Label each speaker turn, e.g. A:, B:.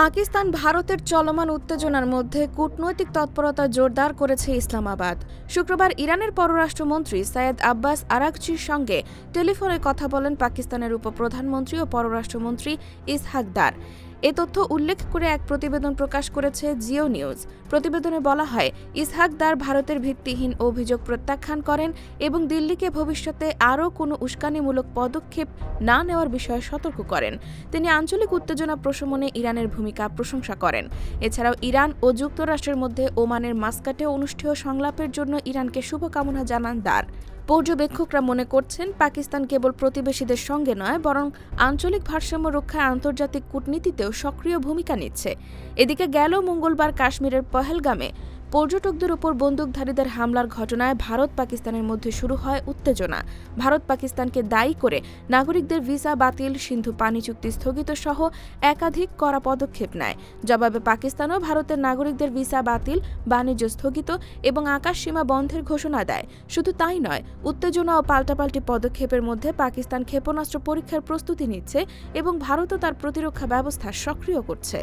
A: পাকিস্তান ভারতের চলমান উত্তেজনার মধ্যে কূটনৈতিক তৎপরতা জোরদার করেছে ইসলামাবাদ। শুক্রবার ইরানের পররাষ্ট্রমন্ত্রী সায়েদ আব্বাস আরাকচির সঙ্গে টেলিফোনে কথা বলেন পাকিস্তানের উপপ্রধানমন্ত্রী ও পররাষ্ট্রমন্ত্রী ইসহাক দার এ তথ্য উল্লেখ করে এক প্রতিবেদন প্রকাশ করেছে জিও নিউজ। প্রতিবেদনে বলা হয়, ইসহাক দার ভারতের ভিত্তিহীন অভিযোগ প্রত্যাখ্যান করেন এবং দিল্লিকে ভবিষ্যতে আরও কোনো উস্কানিমূলক পদক্ষেপ না নেওয়ার বিষয়ে সতর্ক করেন। তিনি আঞ্চলিক উত্তেজনা প্রশমনে ইরানের ভূমিকা প্রশংসা করেন। এছাড়াও ইরান ও যুক্তরাষ্ট্রের মধ্যে ওমানের মাস্কাটে অনুষ্ঠেয় সংলাপের জন্য ইরানকে শুভকামনা জানান দার। পর্যবেক্ষকরা মনে করছেন পাকিস্তান কেবল প্রতিবেশীদের সঙ্গে নয়, বরং আঞ্চলিক ভারসাম্য রক্ষায় আন্তর্জাতিক কূটনীতিতেও সক্রিয় ভূমিকা নিচ্ছে। এদিকে গেল মঙ্গলবার কাশ্মীরের পহেলগামে পর্যটকদের উপর বন্দুকধারীদের হামলার ঘটনায় ভারত পাকিস্তানের মধ্যে শুরু হয় উত্তেজনা। ভারত পাকিস্তানকে দায়ী করে নাগরিকদের ভিসা বাতিল, সিন্ধু পানি চুক্তি স্থগিত সহ একাধিক কড়া পদক্ষেপ নেয়। জবাবে পাকিস্তানও ভারতের নাগরিকদের ভিসা বাতিল, বাণিজ্য স্থগিত এবং আকাশ সীমা বন্ধের ঘোষণা দেয়। শুধু তাই নয়, উত্তেজনা ও পাল্টাপাল্টি পদক্ষেপের মধ্যে পাকিস্তান ক্ষেপণাস্ত্র পরীক্ষার প্রস্তুতি নিচ্ছে এবং ভারতও তার প্রতিরক্ষা ব্যবস্থা সক্রিয় করছে।